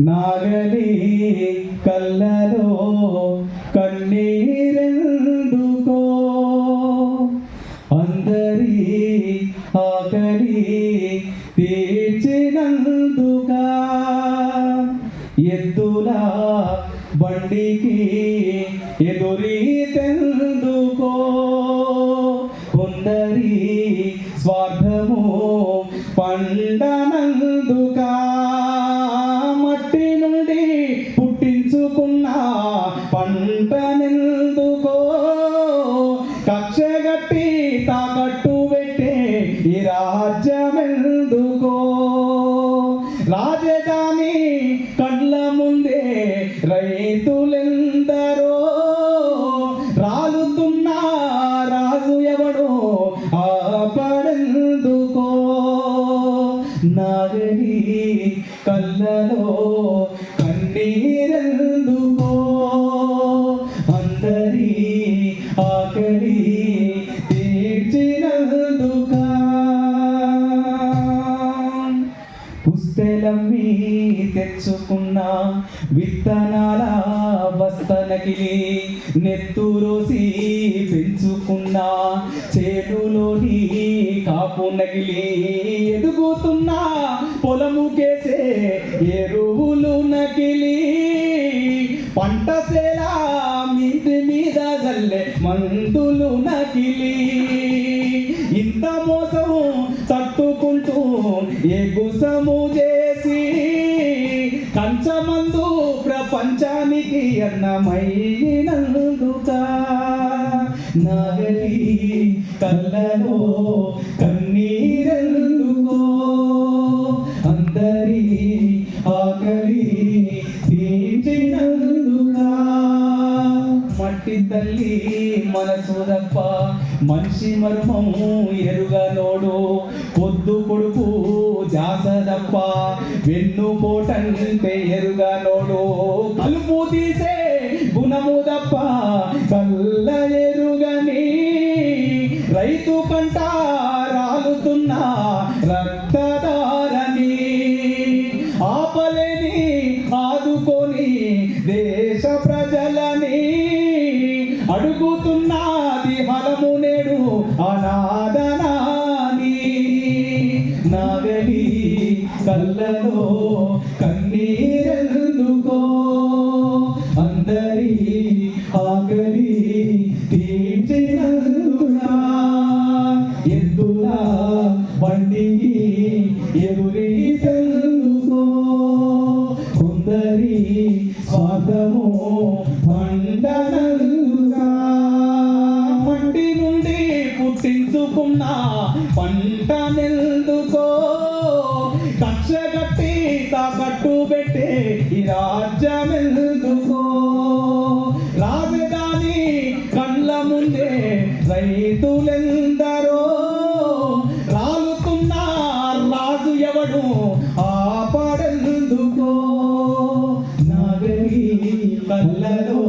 నాగలి కళ్ళలో కన్నీరెందుకో? అందరి ఆకలి తీర్చినందుక? ఎద్దుల బండికి ఎదురీతెందుకో కొందరి స్వార్థము పండనందుకా? పంటనెందుకో కక్షగట్టి తాకట్టు పెట్టే ఈ రాజ్యమెందుకో? రాజధాని కళ్ళ ముందే రైతులెందరో? రాలుతున్నా రాజు ఎవడో ఆపడెందుకో? నాగని కళ్ళలో కన్నీరెందు పుస్తెలమ్మి తెచ్చుకున్న విత్తనాల బస్తనకిలి నెత్తురోసి పెంచుకున్న చేతులోని కాపు నగిలి ఎదుగుతున్నా పొలము కేసే ఎరువులు నకిలి. పంట సేలా మింటి మీద జల్లె మందులు నకిలి. ఇంత మోసం తట్టుకుంటూ ఎగుసము చేసి కంచమందు ప్రపంచానికి అన్నమైనందుక నాగలి కళ్ళలో కన్నీరెందుకో అందరి ఆకలి తీర్చినందుక మట్టి తల్లి మనసు తప్ప మనిషి మర్మము ఎరుగనోడు పొద్దు కొడుకు జాస వెన్ను పోటంటే ఎరుగనోడు కలుపు తీసే గుణము తప్ప కల్ల ఎరుగని రైతు పంట రాలుతున్న రక్తదారని ఆపలేని ఆదుకొని దేశ ప్రజలని అడుగుతున్నది ఫలము నేడు అనాదనాని నాగలి కళ్ళలో కన్నీరెందుకో? అందరి ఆకలి తీర్చినందునా ఎద్దుల బండికి ఎదురీ తెలుకో కొందరి స్వార్థము పండనందుగా మట్టి నుండి పుట్టించుకున్న పంట నిల్దుకో తాకట్టు పెట్టే ఈ రాజ్యమెందుకో? రాజధాని కళ్ళ ముందే రైతులెందరో? రాలుతున్న రాజు ఎవడు ఆపడెందుకో? నాగరి కళ్ళలో